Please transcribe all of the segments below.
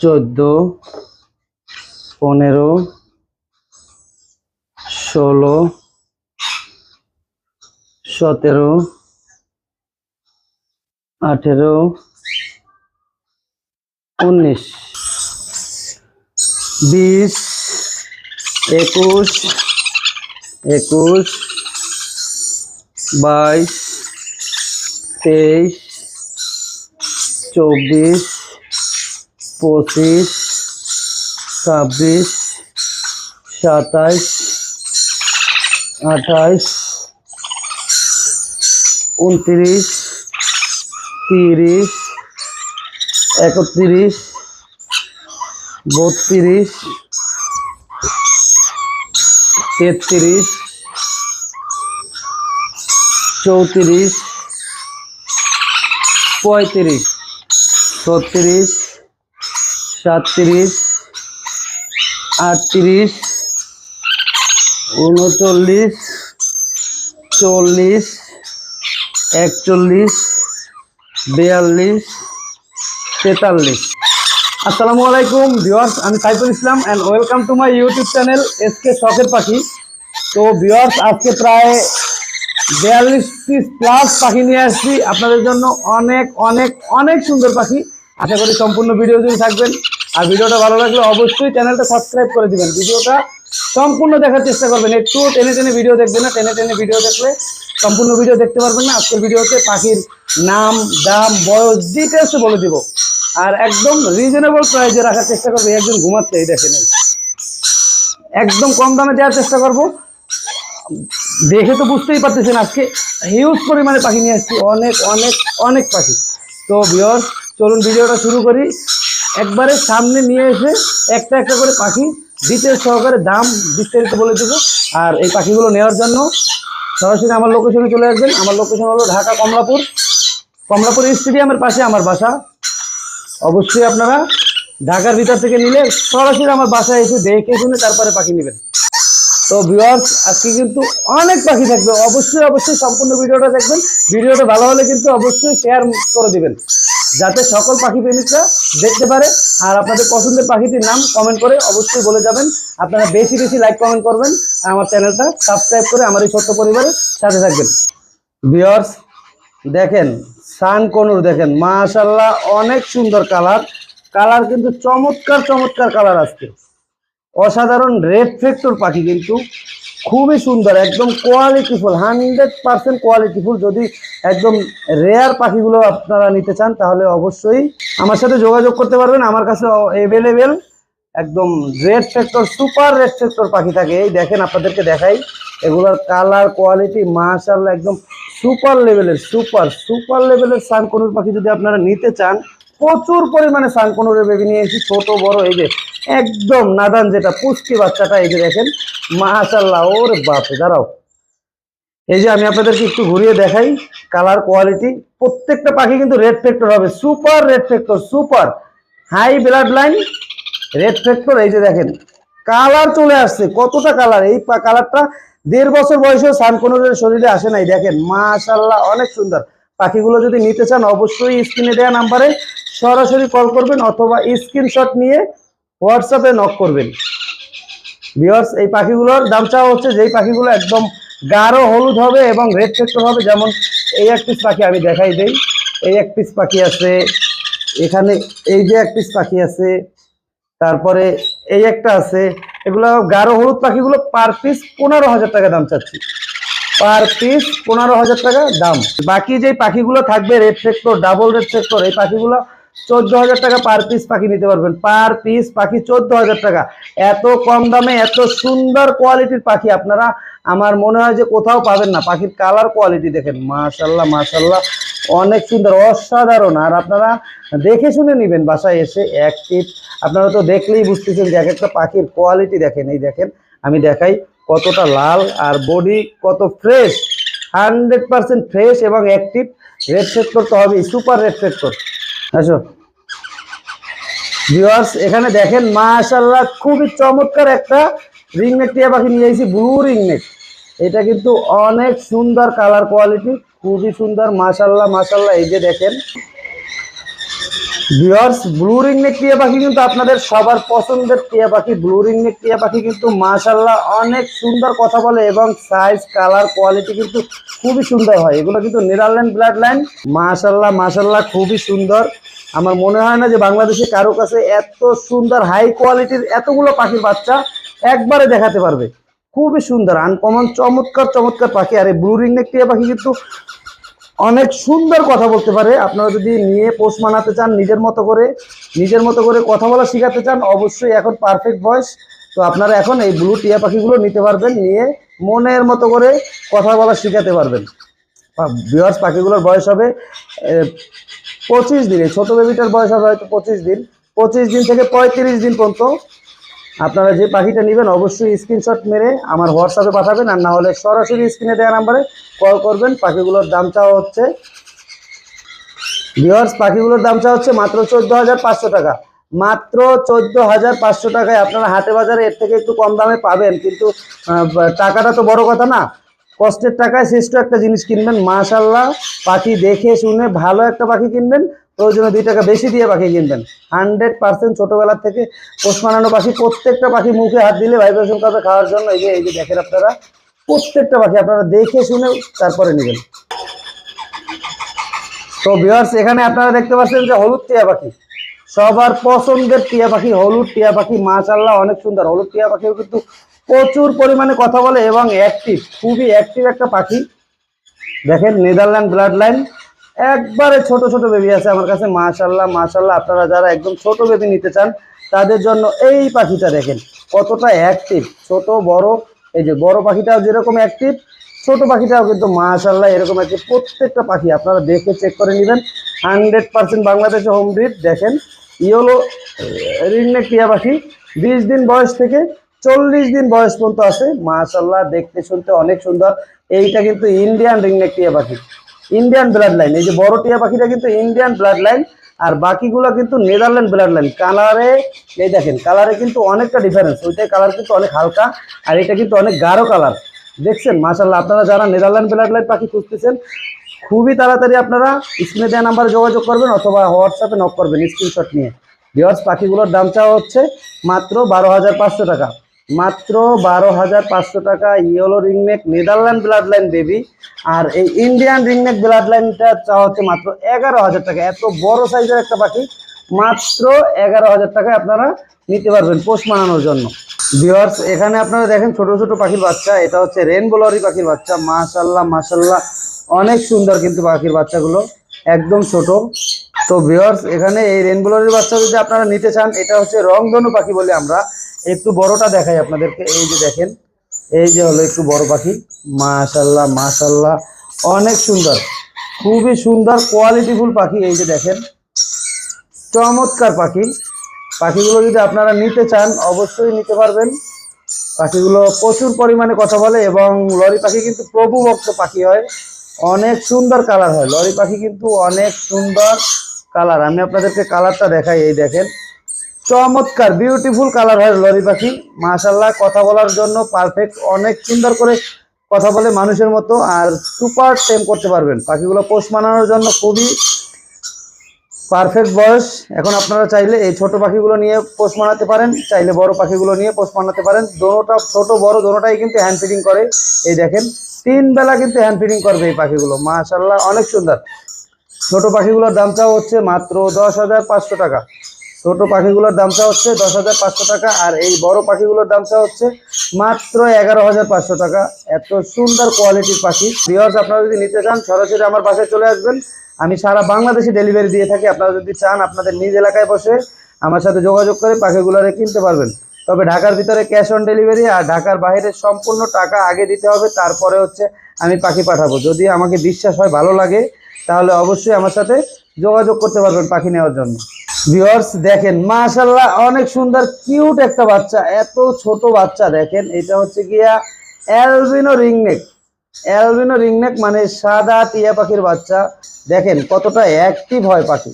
চোদ্দ পনেরো ষোলো সতেরো আঠেরো উনিশ বিশ একুশ একুশ বাইশ তেইশ চব্বিশ পঁচিশ ছাব্বিশ সাতাইশ আঠাইশ উনত্রিশ তিরিশ একত্রিশ বত্রিশ তেত্রিশ চৌত্রিশ পঁয়ত্রিশ ছত্রিশ সাতত্রিশ, আটত্রিশ, উনচল্লিশ, চল্লিশ, একচল্লিশ, বিয়াল্লিশ, তেতাল্লিশ। আসসালামু আলাইকুম, ভিউয়ার্স, আমি Saiful Islam and welcome to my YouTube channel SK শখের পাখি তো ভিউয়ার্স, আজকে প্রায় বিয়াল্লিশ পিস প্লাস পাখি নিয়ে আসছি। আপনাদের জন্য অনেক অনেক অনেক সুন্দর পাখি। আশা করি সম্পূর্ণ ভিডিও যদি থাকবেন। আর ভিডিওটা ভালো লাগলে অবশ্যই চ্যানেলটা সাবস্ক্রাইব করে দিবেন। ভিডিওটা সম্পূর্ণ দেখার চেষ্টা করবেন। একটু টেনে টেনে ভিডিও দেখবেন না, টেনে টেনে ভিডিও দেখলে সম্পূর্ণ ভিডিও দেখতে পারবেন না। আজকের ভিডিওতে পাখির নাম, দাম, বয়স ডিটেলস বলে দিব। আর একদম রিজনেবল প্রাইসে রাখার চেষ্টা করবে। একজন ঘুমাচ্ছে, এই দেখেন। একদম কম দামে দেওয়ার চেষ্টা করব। দেখে তো বুঝতেই পারতেছেন আজকে হিউজ পরিমাণে পাখি নিয়ে আসছি। অনেক অনেক অনেক পাখি। তো বিয়র চলুন ভিডিওটা শুরু করি। একবারে সামনে নিয়ে এসে একটা একটা করে পাখি ডিটেলস সহকারে দাম বিস্তারিত বলে দেবো। আর এই পাখিগুলো নেওয়ার জন্য সরাসরি আমার লোকেশনে চলে আসবেন। আমার লোকেশন হলো ঢাকা কমলাপুর। কমলাপুর স্টেডিয়ামের পাশে আমার বাসা। অবশ্যই আপনারা ঢাকার ভিতর থেকে নিলে সরাসরি আমার বাসায় এসে দেখে শুনে তারপরে পাখি নেবেন। তো ভিউয়ার্স আজকে কিন্তু অনেক পাখি থাকবে। অবশ্যই অবশ্যই সম্পূর্ণ ভিডিওটা দেখবেন। ভিডিওটা ভালো হলে কিন্তু অবশ্যই শেয়ার করে দিবেন। যাতে সকল পাখি প্রেমিকরা দেখতে পারে। আর আপনাদের পছন্দের পাখিটির নাম কমেন্ট করে অবশ্যই বলে যাবেন। আপনারা বেশি বেশি লাইক কমেন্ট করবেন আর আমার চ্যানেলটা সাবস্ক্রাইব করে আমার এই ছোট্ট পরিবারের সাথে থাকবেন। ভিউয়ার্স দেখেন, সান কনুর দেখেন মাশাল্লাহ অনেক সুন্দর কালার কালার কিন্তু চমৎকার চমৎকার কালার আজকে। অসাধারণ রেড ফ্যাক্টর পাখি কিন্তু খুবই সুন্দর, একদম কোয়ালিটিফুল হান্ড্রেড পার্সেন্ট কোয়ালিটিফুল যদি একদম রেয়ার পাখিগুলো আপনারা নিতে চান, তাহলে অবশ্যই আমার সাথে যোগাযোগ করতে পারবেন। আমার কাছে অ্যাভেলেবেল একদম red factor super red factor পাখি থাকে। এই দেখেন আপনাদেরকে দেখাই, এগুলোর কালার কোয়ালিটি মাশাল্লাহ একদম সুপার লেভেলের সুপার সুপার লেভেলের সানকনুর পাখি যদি আপনারা নিতে চান প্রচুর পরিমাণে সানকনুরের বেবি নিয়ে এসেছি, ছোট, বড়, এই যে একদম নাদান যেটা পুষ্টি বাচ্চাটা, এই যে দেখেন মাশাল্লাহ ওরে বাপরে, দাঁড়াও। এই যে আমি আপনাদেরকে একটু ঘুরিয়ে দেখাই, কালার কোয়ালিটি, প্রত্যেকটা পাখি কিন্তু রেড ফ্যাক্টর হবে, super red factor, super. High bloodline, red factor, এই যে দেখেন, কালার চলে আসছে, কতটা কালার, এই কালারটা দেড় বছর বয়সেও সানকনুরের শরীরে আসে নাই, দেখেন মাশাল্লাহ অনেক সুন্দর। পাখিগুলো যদি নিতে চান, অবশ্যই স্ক্রিনে দেওয়া নাম্বারে সরাসরি কল করবেন অথবা স্ক্রিনশট নিয়ে হোয়াটসঅ্যাপে নক করবেন। ভিওর্স এই পাখিগুলোর দাম চাওয়া হচ্ছে যেই পাখিগুলো একদম গাঢ় হলুদ হবে এবং রেড ফেক্টর হবে, যেমন এই এক পিস পাখি আমি দেখাই দেই। এই এক পিস পাখি আছে, এখানে এই যে এক পিস পাখি আছে, তারপরে এই একটা আছে। এগুলো গাঢ় হলুদ পাখিগুলো পার পিস পনেরো হাজার টাকা দাম চাচ্ছি। পার পিস পনেরো হাজার টাকা দাম। বাকি যে পাখিগুলো থাকবে red sector double red sector এই পাখিগুলো চোদ্দ হাজার টাকা পার পিস পাখি নিতে পারবেন। পার পিস পাখি চোদ্দ হাজার টাকা। এত কম দামে, এত সুন্দর কোয়ালিটির পাখি আপনারা, আমার মনে হয় যে কোথাও পাবেন না। পাখির কালার কোয়ালিটি দেখেন মাশাল্লাহ মাশাল্লাহ অনেক সুন্দর, অসাধারণ। আর আপনারা দেখে শুনে নেবেন, বাসায় এসে এক আপনারা তো দেখলেই বুঝতেছেন যে এক একটা পাখির কোয়ালিটি দেখেন। এই দেখেন, আমি দেখাই কতটা লাল আর বডি কত ফ্রেশ হান্ড্রেড পার্সেন্ট ফ্রেশ এবং অ্যাক্টিভ রেড সেট করতে হবে সুপার রেড সেট কর আসো। ভিউয়ার্স এখানে দেখেন মাশাল্লাহ খুবই চমৎকার একটা রিংনেট টিয়া পাখি নিয়ে এসেছি ব্লু রিংনেট এটা কিন্তু অনেক সুন্দর কালার কোয়ালিটি খুবই সুন্দর মাশাল্লাহ মাশাল্লাহ এই যে দেখেন। ভিউয়ার্স ব্লু রিংনেক টিয়া পাখি কিন্তু আপনাদের সবার পছন্দের টিয়া পাখি ব্লু রিংনেক টিয়া পাখি কিন্তু মাশাল্লাহ অনেক সুন্দর কথা বলে এবং সাইজ কালার কোয়ালিটি কিন্তু খুবই সুন্দর হয়। এগুলো কিন্তু নেদারল্যান্ড ব্লাড লাইন মাশাল্লাহ মাশাল্লাহ খুবই সুন্দর। আমার মনে হয় না যে বাংলাদেশে কারও কাছে এত সুন্দর হাই কোয়ালিটির এতগুলো পাখির বাচ্চা একবারে দেখাতে পারবে। খুবই সুন্দর আনকমন চমৎকার চমৎকার পাখি। আর এই ব্লু রিংনেক টিয়া পাখি কিন্তু অনেক সুন্দর কথা বলতে পারে। আপনারা যদি নিয়ে পোষ মানাতে চান, নিজের মতো করে, নিজের মতো করে কথা বলা শেখাতে চান, অবশ্যই এখন পারফেক্ট বয়স তো আপনারা এখন এই ব্লু টিয়া পাখিগুলো নিতে পারবেন, নিয়ে মনের মতো করে কথা বলা শেখাতে পারবেন। বিয়ার্স পাখিগুলোর বয়স হবে পঁচিশ দিনে। ছোট বেবিটার বয়স হবে হয়তো পঁচিশ দিন। পঁচিশ দিন থেকে পঁয়ত্রিশ দিন পর্যন্ত আপনারা যে পাখিটা নেবেন, অবশ্যই স্ক্রিনশট মেরে আমার হোয়াটসঅ্যাপে পাঠাবেন, আর না হলে সরাসরি স্ক্রিনে দেওয়া নাম্বারে কল করবেন। পাখিগুলোর দাম চাওয়া হচ্ছে ভিওর্স পাখিগুলোর দাম চাওয়া হচ্ছে মাত্র চোদ্দ হাজার পাঁচশো টাকা। মাত্র চোদ্দ হাজার পাঁচশো টাকায় আপনারা হাটে বাজারে এর থেকে একটু কম দামে পাবেন, কিন্তু টাকাটা তো বড় কথা না। কষ্টের টাকায় শ্রেষ্ঠ একটা জিনিস কিনবেন। মাশাল্লাহ পাখি দেখে শুনে ভালো একটা পাখি কিনবেন। প্রয়োজনে দুই টাকা বেশি দিয়ে পাখি কিনবেন। হান্ড্রেড পার্সেন্ট ছোটোবেলা থেকে পোষ মানানো পাখি, প্রত্যেকটা পাখি মুখে হাত দিলে ভাইব্রেশন করবে খাওয়ার জন্য। এই যে এই যে দেখেন আপনারা, প্রত্যেকটা পাখি আপনারা দেখে শুনে তারপরে নেবেন। তো ভিউয়ার্স এখানে আপনারা দেখতে পাচ্ছেন যে হলুদ টিয়া পাখি। সবার পছন্দের টিয়া পাখি, হলুদ টিয়া পাখি মাশাল্লাহ অনেক সুন্দর। হলুদ টিয়া পাখিও কিন্তু প্রচুর পরিমাণে কথা বলে এবং অ্যাক্টিভ খুবই অ্যাক্টিভ একটা পাখি। দেখেন নেদারল্যান্ড ব্লাড লাইন একবারে ছোট ছোট বেবি আছে আমার কাছে মাশাল্লাহ মাশাল্লাহ আপনারা যারা একদম ছোট বেবি নিতে চান, তাদের জন্য এই পাখিটা দেখেন, কতটা অ্যাক্টিভ ছোট, বড়, এই যে বড় পাখিটাও যেরকম অ্যাক্টিভ ছোট পাখিটাও কিন্তু মাশাল্লাহ এরকম অ্যাক্টিভ প্রত্যেকটা পাখি আপনারা দেখে চেক করে নেবেন। হান্ড্রেড পার্সেন্ট বাংলাদেশে হোম ব্রিড দেখেন ইয়েলো রিংনেক টিয়া পাখি, বিশ দিন বয়স থেকে চল্লিশ দিন বয়স পর্যন্ত আছে। মাশাল্লাহ দেখতে শুনতে অনেক সুন্দর। এইটা কিন্তু ইন্ডিয়ান রিংনেক টিয়া পাখি। ইন্ডিয়ান ব্লাড লাইন এই যে বড় টিয়া পাখিটা কিন্তু ইন্ডিয়ান ব্লাড লাইন আর বাকিগুলো কিন্তু নেদারল্যান্ড ব্লাড লাইন কালারে এই দেখেন কালারে কিন্তু অনেকটা ডিফারেন্স ওইটাই কালার কিন্তু অনেক হালকা, আর এটা কিন্তু অনেক গাঢ় কালার দেখছেন মাশাল্লাহ আপনারা যারা নেদারল্যান্ড ব্লাড লাইন পাখি খুঁজতেছেন, খুবই তাড়াতাড়ি আপনারা স্ক্রিনে দেওয়া নাম্বারে যোগাযোগ করবেন অথবা হোয়াটসঅ্যাপে নক করবেন স্ক্রিনশট নিয়ে। ভিওর্স পাখিগুলোর দাম চাওয়া হচ্ছে মাত্র বারো হাজার পাঁচশো টাকা। মাত্র বারো হাজার পাঁচশো টাকা yellow ringneck Netherland blood line baby. আর এই ইন্ডিয়ান রিংনেক ব্লাড লাইনটা চাওয়া হচ্ছে মাত্র এগারো হাজার টাকা। এত বড় সাইজের একটা পাখি, মাত্র এগারো হাজার টাকায় আপনারা নিতে পারবেন পোষ মানানোর জন্য। ভিওয়ার্স এখানে আপনারা দেখেন ছোট ছোট পাখির বাচ্চা, এটা হচ্ছে রেনবো লরি পাখির বাচ্চা। মাশাল্লাহ মাশাল্লাহ অনেক সুন্দর কিন্তু পাখির বাচ্চাগুলো, একদম ছোট। তো ভিওয়ার্স এখানে এই রেনবো লরির বাচ্চা যদি আপনারা নিতে চান, এটা হচ্ছে রংধনু পাখি বলে আমরা। একটু বড়টা দেখাই আপনাদেরকে, এই যে দেখেন, এই যে হলো একটু বড় পাখি। মাশাল্লাহ মাশাল্লাহ অনেক সুন্দর, খুবই সুন্দর কোয়ালিটিফুল পাখি, এই যে দেখেন। চমৎকার পাখি। পাখিগুলো যদি আপনারা নিতে চান, অবশ্যই নিতে পারবেন। পাখিগুলো প্রচুর পরিমাণে কথা বলে এবং লরি পাখি কিন্তু প্রভু ভক্ত পাখি হয়। অনেক সুন্দর কালার হয়। লরি পাখি কিন্তু অনেক সুন্দর কালার আমি আপনাদেরকে কালারটা দেখাই, এই দেখেন। চমৎকার বিউটিফুল কালার হয় লরি পাখি। মাশাল্লাহ কথা বলার জন্য পারফেক্ট অনেক সুন্দর করে কথা বলে মানুষের মতো আর সুপার টেম করতে পারবেন। পাখিগুলো পোষ মানানোর জন্য খুবই পারফেক্ট বয়স। এখন আপনারা চাইলে এই ছোট পাখিগুলো নিয়ে পোষ মানাতে পারেন, চাইলে বড় পাখিগুলো নিয়ে পোষ মানাতে পারেন। দোনোটা, ছোট, বড় দোনোটাই কিন্তু হ্যান্ড ফিডিং করে। এই দেখেন, তিন বেলা কিন্তু হ্যান্ড ফিডিং করবে এই পাখিগুলো। মাশাল্লাহ অনেক সুন্দর। ছোট পাখিগুলোর দামটা হচ্ছে মাত্র দশ হাজার পাঁচশো টাকা। ছোট পাখিগুলোর দামটা হচ্ছে দশ হাজার পাঁচশো টাকা, আর এই বড় পাখিগুলোর দামটা হচ্ছে মাত্র এগারো হাজার পাঁচশো টাকা। এত সুন্দর কোয়ালিটির পাখি। ভিওর্স আপনারা যদি নিতে চান, সরাসরি আমার বাসায় চলে আসবেন। আমি সারা বাংলাদেশে ডেলিভারি দিয়ে থাকি। আপনারা যদি চান, আপনাদের নিজ এলাকায় বসে আমার সাথে যোগাযোগ করে পাখিগুলোরে কিনতে পারবেন। তবে ঢাকার ভিতরে ক্যাশ অন ডেলিভারি আর ঢাকার বাইরে সম্পূর্ণ টাকা আগে দিতে হবে। তারপরে হচ্ছে আমি পাখি পাঠাবো। যদি আমাকে বিশ্বাস হয়, ভালো লাগে, তাহলে অবশ্যই আমার সাথে যোগাযোগ করতে পারবেন পাখি নেওয়ার জন্য। ভিউয়ার্স দেখেন মাশাল্লাহ অনেক সুন্দর কিউট একটা বাচ্চা, এত ছোট বাচ্চা, দেখেন, এটা হচ্ছে গিয়া অ্যালবিনো রিংনেক অ্যালবিনো রিংনেক মানে সাদা টিয়া পাখির বাচ্চা। দেখেন, কতটা অ্যাক্টিভ হয় পাখি।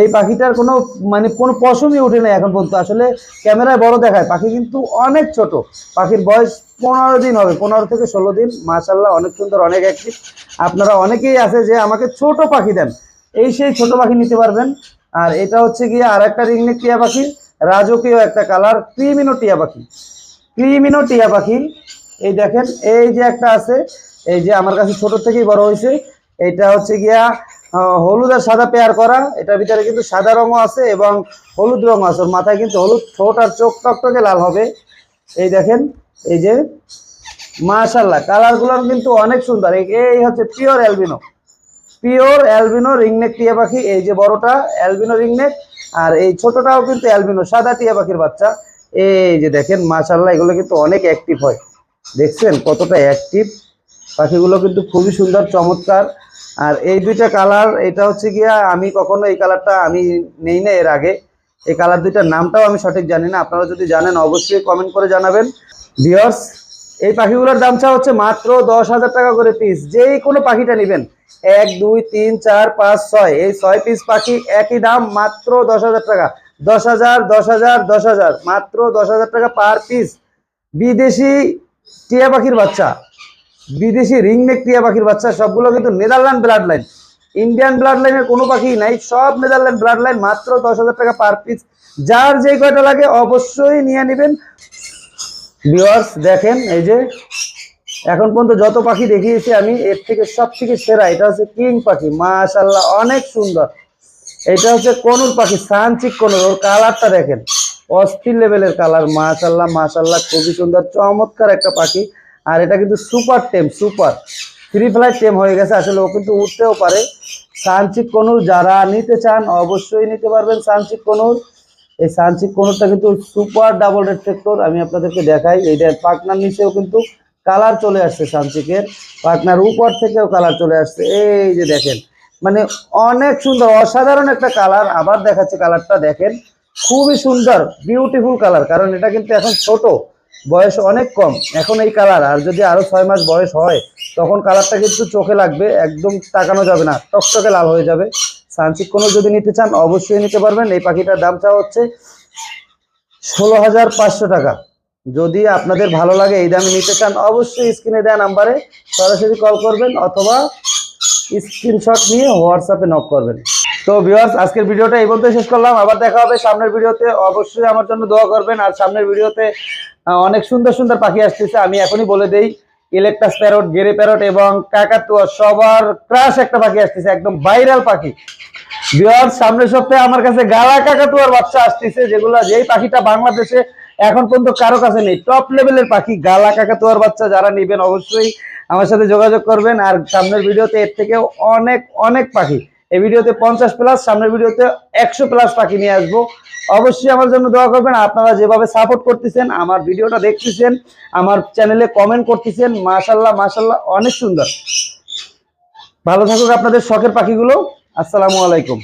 এই পাখিটার কোনো মানে কোনো পশমই ওঠে না এখন পর্যন্ত। আসলে ক্যামেরায় বড় দেখায়, পাখি কিন্তু অনেক ছোট। পাখির বয়স পনেরো দিন হবে, পনেরো থেকে ষোলো দিন। মাশাল্লাহ অনেক সুন্দর, অনেক অ্যাক্টিভ আপনারা অনেকেই আছে যে আমাকে ছোট পাখি দেন। এই সেই ছোট পাখি নিতে পারবেন। আর এটা হচ্ছে গিয়ে আর একটা রিংনেক টিয়া পাখি, রাজকীয় একটা কালার, ক্রিমিনো টিয়া পাখি। ক্রিমিনো টিয়া পাখি। এই দেখেন, এই যে একটা আছে, এই যে আমার কাছে ছোট থেকেই বড় হয়েছে। এটা হচ্ছে গিয়া হলুদ আর সাদা পেয়ার করা। এটার ভিতরে কিন্তু সাদা রঙও আছে এবং হলুদ রঙও আছে। মাথায় কিন্তু হলুদ ঠোঁট আর চোখ টকটকে লাল হবে। এই দেখেন এই যে মাশাল্লাহ কালারগুলো কিন্তু অনেক সুন্দর। এই হচ্ছে pure albino pure albino ringneck টিয়া পাখি, এই যে বড়টা অ্যালবিনো রিংনেক আর এই ছোটটাও কিন্তু অ্যালবিনো সাদা টিয়া পাখির বাচ্চা। এই যে দেখেন মাশাল্লাহ এগুলো কিন্তু অনেক অ্যাক্টিভ হয়। দেখছেন কতটা অ্যাক্টিভ পাখিগুলো কিন্তু খুবই সুন্দর, চমৎকার। আর এই দুইটা কালার, এটা হচ্ছে গিয়া, আমি কখনো এই কালারটা আমি নেই না এর আগে। এই কালার দুইটার নামটাও আমি সঠিক জানি না। আপনারা যদি জানেন, অবশ্যই কমেন্ট করে জানাবেন। ভিওর্স এই পাখিগুলোর দাম চা হচ্ছে মাত্র দশ হাজার টাকা করে পিস যেই কোনো পাখিটা নেবেন, এক, দুই, তিন, চার, পাঁচ, ছয়, এই ছয় পিস পাখি একই দাম মাত্র দশ হাজার টাকা। দশ হাজার দশ হাজার দশ হাজার, মাত্র দশ হাজার টাকা পার পিস বিদেশি টিয়া পাখির বাচ্চা, বিদেশি রিংনেক টিয়া পাখির বাচ্চা, সবগুলো কিন্তু Netherland blood line Indian blood লাইনের কোনো পাখি নাই, সব নেদারল্যান্ড ব্লাড লাইন মাত্র দশ হাজার টাকা পার পিস যার যে কয়টা লাগে অবশ্যই নিয়ে নেবেন। ভিউয়ার্স দেখেন, এই যে এখন পর্যন্ত যত পাখি দেখিয়েছি আমি, এর থেকে সব থেকে সেরা, এটা হচ্ছে কিং পাখি। মাশাল্লাহ অনেক সুন্দর। এটা হচ্ছে কনুর পাখি, সানচিক কনুর। ওর কালারটা দেখেন, অস্থির লেভেলের কালার। মাশাল্লাহ মাশাল্লাহ খুবই সুন্দর, চমৎকার একটা পাখি। আর এটা কিন্তু সুপার টেম, সুপার। থ্রি ফ্লাইট টেম হয়ে গেছে, আসলে ও কিন্তু উঠতেও পারে। সানচিক কনুর, যারা নিতে চান, অবশ্যই নিতে পারবেন সানচিক কনুর। এই সানচিক কোনোটা কিন্তু সুপার ডাবল রেড ফ্যাক্টর আমি আপনাদেরকে দেখাই। এইটা পাটনার নিচেও কিন্তু কালার চলে আসছে সানচিকের পাটনার উপর থেকেও কালার চলে আসছে। এই যে দেখেন মানে অনেক সুন্দর, অসাধারণ একটা কালার। আবার দেখাচ্ছে কালারটা, দেখেন। খুবই সুন্দর বিউটিফুল কালার, কারণ এটা কিন্তু এখন ছোট, বয়স অনেক কম। এখন এই কালার, আর যদি আরও ছয় মাস বয়স হয়, তখন কালারটা কিন্তু চোখে লাগবে, একদম তাকানো যাবে না, টকটকে লাল হয়ে যাবে। সানচিক কোনো যদি নিতে চান, অবশ্যই নিতে পারবেন। এই পাখিটার দাম দামটা হচ্ছে ষোলো হাজার পাঁচশো টাকা। যদি আপনাদের ভালো লাগে এই দামে নিতে চান, অবশ্যই স্ক্রিনে দেওয়া নাম্বারে সরাসরি কল করবেন অথবা স্ক্রিনশট নিয়ে হোয়াটসঅ্যাপে নক করবেন। তো ভিউয়ার্স, আজকের ভিডিওটা এই পর্যন্ত শেষ করলাম। আবার দেখা হবে সামনের ভিডিওতে। অবশ্যই আমার জন্য দোয়া করবেন। আর সামনের ভিডিওতে অনেক সুন্দর সুন্দর পাখি আসতেছে। আমি এখনই বলে দেই ইলেকট্রাস প্যারট, গেরে প্যারট এবং কাকাতুয়া সবার ক্রাশ একটা পাখি আসতেছে, একদম ভাইরাল পাখি। বিহার সামনের সপ্তাহে আমার কাছে গালা কাকাতুয়ার বাচ্চা আসতেছে, যেগুলো যেই পাখিটা বাংলাদেশে এখন পর্যন্ত কারও কাছে নেই। টপ লেভেলের পাখি, গালা কাকাতুয়ার বাচ্চা, যারা নেবেন অবশ্যই আমার সাথে যোগাযোগ করবেন। আর সামনের ভিডিওতে এর থেকেও অনেক অনেক পাখি। এই ভিডিওতে পঞ্চাশ প্লাস সামনের ভিডিওতে একশো প্লাস পাখি নিয়ে আসব। অবশ্যই আমার জন্য দোয়া করবেন, আপনারা যেভাবে সাপোর্ট করতেছেন, আমার ভিডিওটা দেখতেছেন, আমার চ্যানেলে কমেন্ট করতেছেন মাশাল্লাহ মাশাল্লাহ অনেক সুন্দর। ভালো থাকুক আপনাদের শখের পাখিগুলো। আসসালামু আলাইকুম।